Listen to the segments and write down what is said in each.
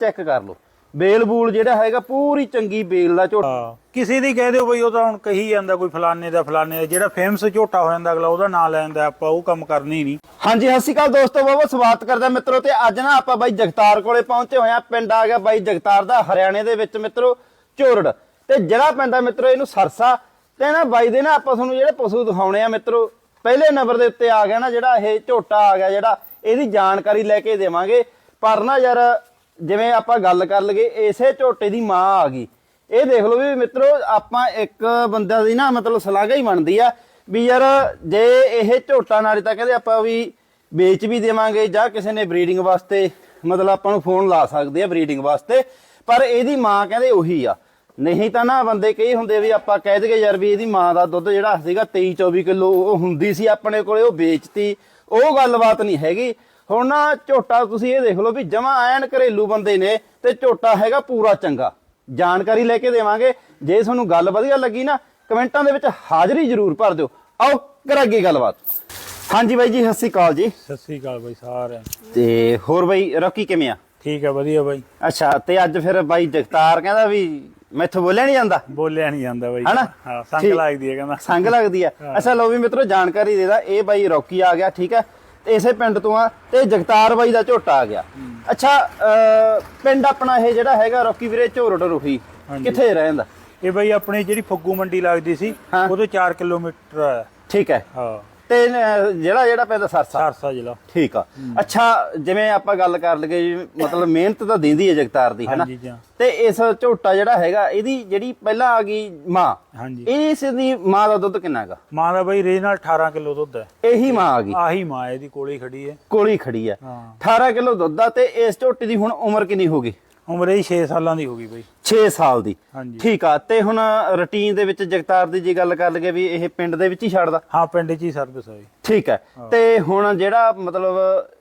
Check ਕਰ ਲਓ। ਬੇਲ ਬੂਲ ਜਿਹੜਾ ਹੈਗਾ ਪੂਰੀ ਚੰਗੀ ਬੇਲ ਦਾ ਝੋਟਾ। ਕਿਸੇ ਦੀ ਕਹਿ ਦਿਓ ਬਈ ਉਹ ਤਾਂ ਹੁਣ ਕਹੀ ਜਾਂਦਾ ਕੋਈ ਫਲਾਣੇ ਦਾ ਫਲਾਣੇ ਦਾ। ਜਿਹੜਾ ਫੇਮਸ ਝੋਟਾ ਹੋ ਜਾਂਦਾ ਅਗਲਾ ਉਹਦਾ ਨਾਂ ਲੈ ਜਾਂਦਾ ਆਪਾਂ ਉਹ ਕੰਮ ਕਰਨੀ ਨਹੀਂ। ਹਾਂਜੀ ਸਤਿ ਸ਼੍ਰੀ ਅਕਾਲ ਦੋਸਤੋ ਬਹੁਤ ਸਵਾਗਤ ਕਰਦਾ ਮਿੱਤਰੋ। ਤੇ ਅੱਜ ਨਾ ਆਪਾਂ ਬਾਈ ਜਗਤਾਰ ਕੋਲੇ ਪਹੁੰਚੇ ਹੋਏ ਆ ਪਿੰਡ ਆ ਗਿਆ ਬਾਈ ਜਗਤਾਰ ਦਾ ਹਰਿਆਣੇ ਦੇ ਵਿੱਚ ਮਿੱਤਰੋ ਝੋਰੜ ਤੇ ਜਿਹੜਾ ਪਿੰਡ ਆ ਮਿੱਤਰੋ ਇਹਨੂੰ ਸਰਸਾ। ਤੇ ਨਾ ਬਾਈ ਦੇ ਨਾ ਆਪਾਂ ਤੁਹਾਨੂੰ ਜਿਹੜੇ ਪਸ਼ੂ ਦਿਖਾਉਣੇ ਆ ਮਿੱਤਰੋ ਪਹਿਲੇ ਨੰਬਰ ਦੇ ਉੱਤੇ ਆ ਗਿਆ ਨਾ ਜਿਹੜਾ ਇਹ ਝੋਟਾ ਆ ਗਿਆ ਜਿਹੜਾ ਇਹਦੀ ਜਾਣਕਾਰੀ ਲੈ ਕੇ ਦੇਵਾਂਗੇ। ਪਰ ਨਾ ਯਾਰ ਜਿਵੇਂ ਆਪਾਂ ਗੱਲ ਕਰ ਲਗੇ ਇਸੇ ਝੋਟੇ ਦੀ ਮਾਂ ਆ ਗਈ। ਇਹ ਦੇਖ ਲਓ ਵੀ ਮਿੱਤਰੋ, ਆਪਾਂ ਇੱਕ ਬੰਦੇ ਦੀ ਨਾ ਮਤਲਬ ਸਲਾਗਾ ਹੀ ਬਣਦੀ ਆ ਵੀ ਯਾਰ ਜੇ ਇਹ ਝੋਟਾ ਨਾਲੇ ਤਾਂ ਕਹਿੰਦੇ ਆਪਾਂ ਵੀ ਵੇਚ ਵੀ ਦੇਵਾਂਗੇ ਜਾਂ ਕਿਸੇ ਨੇ ਬਰੀਡਿੰਗ ਵਾਸਤੇ ਮਤਲਬ ਆਪਾਂ ਨੂੰ ਫੋਨ ਲਾ ਸਕਦੇ ਆ ਬਰੀਡਿੰਗ ਵਾਸਤੇ, ਪਰ ਇਹਦੀ ਮਾਂ ਕਹਿੰਦੇ ਉਹੀ ਆ। ਨਹੀਂ ਤਾਂ ਨਾ ਬੰਦੇ ਕਈ ਹੁੰਦੇ ਵੀ ਆਪਾਂ ਕਹਿ ਦਈਏ ਯਾਰ ਵੀ ਇਹਦੀ ਮਾਂ ਦਾ ਦੁੱਧ ਜਿਹੜਾ ਸੀਗਾ 23 24 ਕਿਲੋ, ਉਹ ਹੁੰਦੀ ਸੀ ਆਪਣੇ ਕੋਲੇ, ਉਹ ਵੇਚਤੀ। ਉਹ ਗੱਲਬਾਤ ਨਹੀਂ ਹੈਗੀ। ਹੁਣ ਨਾ ਝੋਟਾ ਤੁਸੀਂ ਇਹ ਦੇਖ ਲਓ ਵੀ ਜਮਾ ਐਨ ਘਰੇਲੂ ਬੰਦੇ ਨੇ ਤੇ ਝੋਟਾ ਹੈਗਾ ਪੂਰਾ ਚੰਗਾ। ਜਾਣਕਾਰੀ ਲੈ ਕੇ ਦੇਵਾਂਗੇ। ਜੇ ਤੁਹਾਨੂੰ ਗੱਲ ਵਧੀਆ ਲੱਗੀ ਨਾ ਕਮੈਂਟਾਂ ਦੇ ਵਿੱਚ ਹਾਜ਼ਰੀ ਜ਼ਰੂਰ ਭਰ ਦਿਓ। ਆਓ ਕਰਾਂਗੇ ਗੱਲਬਾਤ। ਹਾਂਜੀ ਬਾਈ ਜੀ ਸਤਿ ਸ਼੍ਰੀ ਅਕਾਲ ਜੀ। ਸਤਿ ਸ੍ਰੀ ਅਕਾਲ ਬਈ ਸਾਰਿਆਂ। ਤੇ ਹੋਰ ਬਾਈ ਰੋਕੀ ਕਿਵੇਂ ਆ? ਠੀਕ ਹੈ ਵਧੀਆ ਬਾਈ। ਅੱਛਾ ਤੇ ਅੱਜ ਫਿਰ ਬਾਈ ਜਗਤਾਰ ਕਹਿੰਦਾ ਵੀ ਮੈਥੋਂ ਬੋਲਿਆ ਨਹੀਂ ਜਾਂਦਾ? ਬੋਲਿਆ ਨਹੀਂ ਜਾਂਦਾ ਬਾਈ। ਹਨਾ? ਹਾਂ ਸੰਗ ਠੀਕ। ਲੱਗਦੀ ਹੈ ਕਹਿੰਦਾ। ਸੰਗ ਲੱਗਦੀ ਆ ਅੱਛਾ ਲੋ ਵੀ ਮਿੱਤਰੋ ਜਾਣਕਾਰੀ ਦੇਦਾ ਇਹ ਬਾਈ ਰੌਕੀ ਆ ਗਿਆ ਠੀਕ ਹੈ। ਤੇ ਇਸੇ ਪਿੰਡ ਤੋਂ ਆ ਤੇ ਜਗਤਾਰ ਬਾਈ ਦਾ ਝੋਟਾ ਆ ਗਿਆ। ਅੱਛਾ ਪਿੰਡ ਆਪਣਾ ਇਹ ਜਿਹੜਾ ਹੈਗਾ ਰੌਕੀ ਵੀਰੇ ਝੋਰੜ ਰੁਖੀ। ਕਿੱਥੇ ਰਹਿੰਦਾ? ਇਹ ਬਾਈ ਆਪਣੀ ਜਿਹੜੀ ਫੱਗੂ ਮੰਡੀ ਲੱਗਦੀ ਸੀ। ਉਹਦੇ 4 ਕਿਲੋਮੀਟਰ ਠੀਕ ਹੈ। ਹਾਂ। ਤੇ ਜਿਹੜਾ ਜਿਹੜਾ ਪੈਂਦਾ ਸਰਸਾ। ਸਰਸਾ ਜ਼ਿਲ੍ਹਾ। ਠੀਕ ਆ। ਅੱਛਾ ਜਿਵੇਂ ਆਪਾਂ ਗੱਲ ਕਰ ਜੀ, ਮਤਲਬ ਮਿਹਨਤ ਤਾਂ ਦਿੰਦੀ ਹੈ ਜਗਤਾਰ ਦੀ ਹੈਨਾ? ਤੇ ਇਸ ਝੋਟਾ ਜਿਹੜਾ ਹੈਗਾ ਇਹਦੀ ਜਿਹੜੀ ਪਹਿਲਾਂ ਆ ਗਈ ਮਾਂ ਹਾਂਜੀ। ਇਸ ਦੀ ਮਾਂ ਦਾ ਦੁੱਧ ਕਿੰਨਾ ਹੈਗਾ? ਮਾਂ ਦਾ ਬਾਈ ਰੇਜ ਨਾਲ 18 ਕਿਲੋ ਦੁੱਧ ਹੈ। ਇਹੀ ਮਾਂ ਆ ਗਈ। ਆਹੀ ਮਾਂ ਇਹਦੀ ਕੋਲੇ ਖੜੀ ਹੈ। ਕੋਲੀ ਖੜੀ ਹਾਂ। 18 ਕਿਲੋ ਦੁੱਧ ਆ ਤੇ ਇਸ ਝੋਟੀ ਦੀ ਹੁਣ ਉਮਰ ਕਿੰਨੀ ਹੋ ਗਈ? ਉਮਰ ਇਹਦੀ 6 ਸਾਲਾਂ ਦੀ ਹੋ ਗਈ ਬਾਈ। 6 ਸਾਲ ਦੀ। ਹਾਂਜੀ। ਠੀਕ ਆ ਤੇ ਹੁਣ ਰੁਟੀਨ ਦੇ ਵਿੱਚ ਜਗਤਾਰ ਦੀ ਜੀ ਗੱਲ ਕਰ ਲਈਏ ਵੀ ਇਹ ਪਿੰਡ ਦੇ ਵਿੱਚ ਹੀ ਛੱਡਦਾ। ਹਾਂ ਪਿੰਡ 'ਚ ਹੀ ਸਰਵਿਸ ਹੋਈ ਠੀਕ ਹੈ। ਤੇ ਹੁਣ ਜਿਹੜਾ ਮਤਲਬ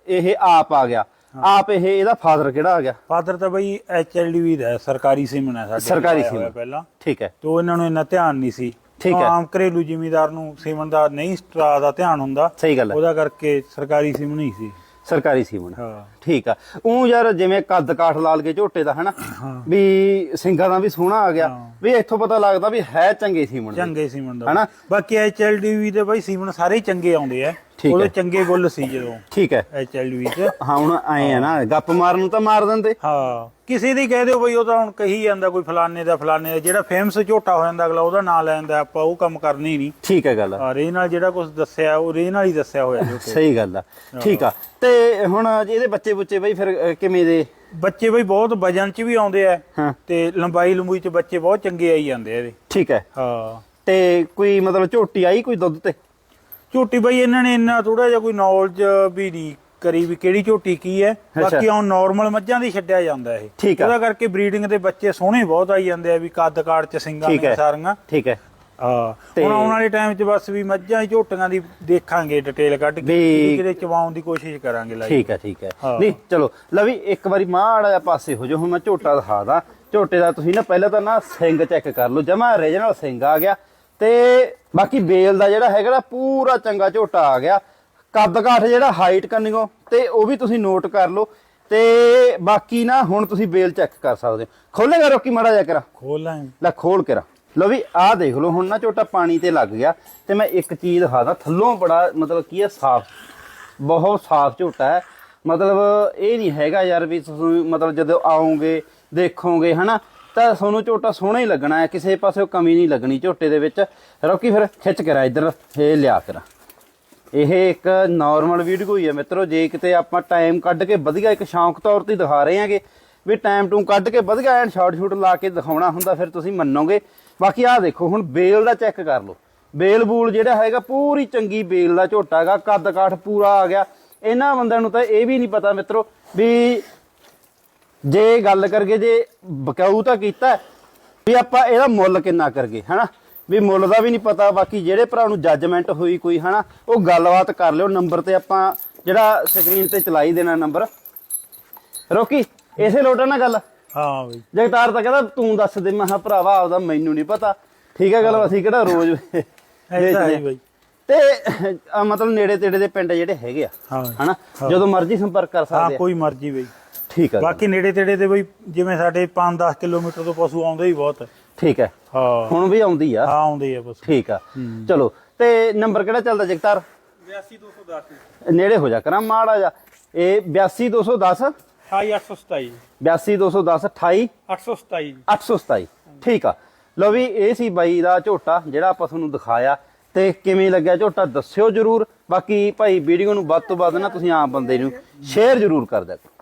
ਇਹ ਆਪ ਆ ਗਿਆ ਆਪ ਇਹ ਇਹਦਾ ਫਾਦਰ ਕਿਹੜਾ ਆ ਗਿਆ? ਫਾਦਰ ਤਾਂ ਬਈ ਐਚਐਲਡੀਵੀ ਦਾ ਹੈ, ਸਰਕਾਰੀ ਸੀਮਨ ਹੈ ਸਾਡੇ ਸਰਕਾਰੀ ਲਾਇਆ ਹੋਇਆ ਸੀਮਨ। ਪਹਿਲਾਂ। ਠੀਕ ਹੈ ਤੋਂ ਇਹਨਾਂ ਨੂੰ ਇੰਨਾ ਧਿਆਨ ਨਹੀਂ ਸੀ। ਠੀਕ ਹੈ। ਆਮ ਘਰੇਲੂ ਜ਼ਿਮੀਦਾਰ ਨੂੰ ਸੀਮਨ ਦਾ ਨਹੀਂ ਸਟਰਾ ਦਾ ਧਿਆਨ ਹੁੰਦਾ। ਸਹੀ ਗੱਲ ਹੈ ਉਹਦਾ ਕਰਕੇ ਸਰਕਾਰੀ ਸੀਮਨ ਹੀ ਸੀ। ਸਰਕਾਰੀ ਸੀਮਨ ਹਾਂ। ਠੀਕ ਆ। ਉਹ ਯਾਰ ਜਿਵੇਂ ਕੱਦ ਕਾਠ ਲਾਲ ਕੇ ਝੋਟੇ ਦਾ ਹਨਾ? ਵੀ ਸਿੰਘਾਂ ਦਾ ਵੀ ਸੋਹਣਾ ਆ ਗਿਆ। ਵੀ ਇੱਥੋਂ ਪਤਾ ਲੱਗਦਾ ਵੀ ਹੈ ਚੰਗੇ ਸੀਮਨ ਚੰਗੇ ਸੀਮਨ ਦਾ ਹਨਾ? ਬਾਕੀ ਐਚਐਲਡੀਵੀ ਦੇ ਬਈ ਸੀਮਨ ਸਾਰੇ ਚੰਗੇ ਆਉਂਦੇ ਆ। ਹੈ। ਚੰਗੇ ਗੁੱਲ ਸੀ ਜਦੋਂ ਠੀਕ ਹੈ। ਐਚਐਲਡੀਵੀ ਚ। ਹਾਂ ਹੁਣ ਆਏ ਆ ਨਾ ਗੱਪ ਮਾਰਨ ਨੂੰ ਤਾਂ ਮਾਰ ਦਿੰਦੇ। ਹਾਂ। ਕਿਸੇ ਦੀ ਕਹਿ ਦਿਓ ਬਈ ਉਹ ਤਾਂ ਹੁਣ ਕਹੀ ਜਾਂਦਾ ਕੋਈ ਫਲਾਣੇ ਦਾ ਫਲਾਣੇ ਦਾ ਜਿਹੜਾ ਫੇਮਸ ਝੋਟਾ ਹੋ ਜਾਂਦਾ ਅਗਲਾ ਉਹਦਾ ਨਾਂ ਲੈ ਜਾਂਦਾ ਆਪਾਂ ਉਹ ਕੰਮ ਕਰਨੀ ਨਹੀਂ। ਠੀਕ ਹੈ ਗੱਲ ਆ। ਰੇ ਨਾਲ ਜਿਹੜਾ ਕੁਝ ਦੱਸਿਆ ਉਹ ਰੇ ਨਾਲ ਹੀ ਦੱਸਿਆ ਹੋਇਆ ਸਹੀ ਗੱਲ ਆ ਠੀਕ ਆ। ਤੇ ਹੁਣ ਇਹਦੇ ਬੱਚੇ ਬੁੱਚੇ ਬਈ ਫਿਰ ਕਿਵੇਂ ਦੇ? ਬੱਚੇ ਬਈ ਬਹੁਤ ਵਜਨ ਚ ਵੀ ਆਉਂਦੇ ਆ ਤੇ ਲੰਬਾਈ ਲੰਬੂਈ ਚ ਬੱਚੇ ਬਹੁਤ ਚੰਗੇ ਆਈ ਜਾਂਦੇ ਆ ਇਹਦੇ। ਠੀਕ ਹੈ। ਹਾਂ। ਤੇ ਕੋਈ ਮਤਲਬ ਝੋਟੀ ਆਈ ਕੋਈ ਦੁੱਧ ਤੇ? ਝੋਟੀ ਬਈ ਇਹਨਾਂ ਨੇ ਇੰਨਾ ਥੋੜਾ ਜਿਹਾ ਕੋਈ ਨੌਲੇਜ ਵੀ ਨਹੀਂ। ਕਰੀ ਵੀ ਕਿਹੜੀ ਝੋਟੀ ਕੀ ਹੈ ਬਾਕੀ ਉਹ ਨਾਰਮਲ ਮੱਝਾਂ ਦੀ ਛੱਡਿਆ ਜਾਂਦਾ ਇਹ। ਠੀਕ ਆ। ਉਹਦਾ ਕਰਕੇ ਬਰੀਡਿੰਗ ਦੇ ਬੱਚੇ ਸੋਹਣੇ ਬਹੁਤ ਆਈ ਜਾਂਦੇ ਆ ਵੀ ਕੱਦ ਕਾੜ ਚ ਠੀਕ ਨੇ ਹੈ। ਸਾਰੀਆਂ। ਠੀਕ ਹੈ। ਹਾਂ ਹੁਣ ਆਉਣ ਵਾਲੇ ਟਾਈਮ 'ਚ ਬਸ ਵੀ ਮੱਝਾਂ ਝੋਟੀਆਂ ਦੀ ਦੇਖਾਂਗੇ ਡਿਟੇਲ ਕੱਢ ਕੇ ਵੀ- ਕਿਤੇ ਚਵਾਉਣ ਦੀ ਕੋਸ਼ਿਸ਼ ਕਰਾਂਗੇ ਲਾਈ। ਠੀਕ ਹੈ ਠੀਕ ਹੈ। ਹਾਂ। ਨਹੀਂ ਚਲੋ ਲਵੀ ਇੱਕ ਵਾਰੀ ਮਾੜਾ ਪਾਸੇ ਹੋ ਜਾਓ ਹੁਣ ਮੈਂ ਝੋਟਾ ਦਿਖਾਦਾ ਝੋਟੇ ਦਾ ਤੁਸੀਂ ਨਾ ਪਹਿਲਾਂ ਤਾਂ ਨਾ ਸਿੰਗ ਚੈੱਕ ਕਰ ਲਓ ਜਮਾ ਰੀਜਨਲ ਸਿੰਗ ਆ ਗਿਆ। ਤੇ ਬਾਕੀ ਬੇਲ ਦਾ ਜਿਹੜਾ ਹੈਗਾ ਨਾ ਪੂਰਾ ਚੰਗਾ ਝੋਟਾ ਆ ਗਿਆ। ਕੱਦ ਕਾਠ ਜਿਹੜਾ ਹਾਈਟ ਕੰਨਿਓ ਤੇ ਉਹ ਵੀ ਤੁਸੀਂ ਨੋਟ ਕਰ ਲਓ। ਤੇ ਬਾਕੀ ਨਾ ਹੁਣ ਤੁਸੀਂ ਬੇਲ ਚੈੱਕ ਕਰ ਸਕਦੇ ਹੋ। ਖੋਲੇਗਾ ਰੋਕੀ ਮਾੜਾ ਜਿਹਾ ਕਰਾ? ਖੋਲ ਲੈ ਖੋਲ ਕੇ ਰ ਲੋ ਵੀ ਆਹ ਦੇਖ ਲਓ ਹੁਣ ਨਾ ਝੋਟਾ ਪਾਣੀ ਤੇ ਲੱਗ ਗਿਆ ਤੇ ਮੈਂ ਇੱਕ ਚੀਜ਼ ਦਿਖਾਦਾ। ਥੱਲੋਂ ਬੜਾ ਮਤਲਬ ਕੀ ਹੈ ਸਾਫ਼ ਬਹੁਤ ਸਾਫ਼ ਝੋਟਾ ਹੈ। ਮਤਲਬ ਇਹ ਨਹੀਂ ਹੈਗਾ ਯਾਰ ਵੀ ਤੁਸੀਂ ਮਤਲਬ ਜਦੋਂ ਆਓਗੇ ਦੇਖੋਗੇ ਹਨਾ? ਤਾਂ ਤੁਹਾਨੂੰ ਝੋਟਾ ਸੋਹਣਾ ਹੀ ਲੱਗਣਾ ਹੈ ਕਿਸੇ ਪਾਸੇ ਕਮੀ ਨਹੀਂ ਲੱਗਣੀ ਝੋਟੇ ਦੇ ਵਿੱਚ। ਰੋਕੀ ਫਿਰ ਖਿੱਚ ਕੇ ਰਾ ਇੱਧਰ ਇਹ ਲਿਆ ਕੇ ਰਾ ਇਹ ਇੱਕ ਨਾਰਮਲ ਵੀਡੀਓ ਹੀ ਹੈ ਮਿੱਤਰੋ, ਜੇ ਕਿਤੇ ਆਪਾਂ ਟਾਈਮ ਕੱਢ ਕੇ ਵਧੀਆ ਇੱਕ ਸ਼ੌਂਕ ਤੌਰ ਤੇ ਦਿਖਾ ਰਹੇ ਹਾਂਗੇ, ਵੀ ਟਾਈਮ ਟੂ ਕੱਢ ਕੇ ਵਧੀਆ ਐਂਡ ਸ਼ਾਰਟ ਸ਼ੂਟ ਲਾ ਕੇ ਦਿਖਾਉਣਾ ਹੁੰਦਾ, ਫਿਰ ਤੁਸੀਂ ਮੰਨੋਗੇ। ਬਾਕੀ ਆਹ ਦੇਖੋ, ਹੁਣ ਬੇਲ ਦਾ ਚੈੱਕ ਕਰ ਲਓ। ਬੇਲ ਬੂਲ ਜਿਹੜਾ ਹੈਗਾ, ਪੂਰੀ ਚੰਗੀ ਬੇਲ ਦਾ ਝੋਟਾ ਹੈਗਾ, ਕੱਦ ਕਾਠ ਪੂਰਾ ਆ ਗਿਆ। ਇਹਨਾਂ ਬੰਦਿਆਂ ਨੂੰ ਤਾਂ ਇਹ ਵੀ ਨਹੀਂ ਪਤਾ ਮਿੱਤਰੋ ਵੀ ਜੇ ਗੱਲ ਕਰਕੇ ਜੇ ਬਕਾਊ ਤਾਂ ਕੀਤਾ, ਵੀ ਆਪਾਂ ਇਹਦਾ ਮੁੱਲ ਕਿੰਨਾ ਕਰਗੇ ਹਨਾ? ਵੀ ਮੁੱਲ ਦਾ ਵੀ ਨਹੀਂ ਪਤਾ ਬਾਕੀ ਜਿਹੜੇ ਭਰਾ ਨੂੰ ਜੱਜਮੈਂਟ ਹੋਈ ਕੋਈ ਹਨਾ ਉਹ ਗੱਲਬਾਤ ਕਰ ਲਿਓ ਨੰਬਰ ਤੇ ਆਪਾਂ ਜਿਹੜਾ ਸਕਰੀਨ ਤੇ ਚਲਾਈ ਦੇਣਾ ਨੰਬਰ। ਰੋਕੀ ਇਸੇ ਲੋਟਾ ਨਾ ਗੱਲ? ਹਾਂ ਬਈ। ਜਗਤਾਰ ਤਾਂ ਕਹਿੰਦਾ ਤੂੰ ਦੱਸ ਦੇ ਮੈਂ ਕਿਹਾ ਭਰਾਵਾ ਆਪਦਾ ਮੈਨੂੰ ਨਹੀਂ ਪਤਾ। ਠੀਕ ਹੈ ਗੱਲ ਅਸੀਂ ਕਿਹੜਾ ਰੋਜ਼ ਐਸਾ ਹੈ ਆ। ਬਈ। ਤੇ ਮਤਲਬ ਨੇੜੇ ਤੇੜੇ ਦੇ ਪਿੰਡ ਜਿਹੜੇ ਹੈਗੇ ਆ ਹਨਾ ਜਦੋਂ ਮਰਜ਼ੀ ਸੰਪਰਕ ਕਰ ਸਕਦੇ ਆ ਕੋਈ ਮਰਜ਼ੀ ਬਈ। ਠੀਕ ਹੈ ਬਾਕੀ ਨੇੜੇ ਤੇੜੇ ਦੇ ਬਈ ਜਿਵੇਂ ਸਾਡੇ 5-10 ਕਿਲੋਮੀਟਰ ਤੋਂ ਪਸ਼ੂ ਆਉਂਦੇ ਹੀ ਬਹੁਤ ਠੀਕ ਹੈ। ਹਾਂ। ਹੁਣ ਵੀ ਆਉਂਦੀ ਆ। ਹਾਂ ਆਉਂਦੇ ਆ ਪਸ਼ੂ ਠੀਕ ਆ। ਚਲੋ ਤੇ ਨੰਬਰ ਕਿਹੜਾ ਚੱਲਦਾ ਜਗਤਾਰ? 82210 ਨੇੜੇ ਹੋ ਜਾ ਕਰਾਂ ਮਾੜਾ ਜਾ ਇਹ 82210 28827 82210 28 827 827 ਠੀਕ ਆ। ਲੋ ਵੀ ਇਹ ਸੀ ਬਾਈ ਦਾ ਝੋਟਾ ਜਿਹੜਾ ਆਪਾਂ ਤੁਹਾਨੂੰ ਦਿਖਾਇਆ। ਤੇ ਕਿਵੇਂ ਲੱਗਿਆ ਝੋਟਾ ਦੱਸਿਓ ਜਰੂਰ। ਬਾਕੀ ਭਾਈ ਵੀਡੀਓ ਨੂੰ ਵੱਧ ਤੋਂ ਵੱਧ ਨਾ ਤੁਸੀਂ ਆਮ ਬੰਦੇ ਨੂੰ ਸ਼ੇਅਰ ਜਰੂਰ ਕਰ ਕਰੋ।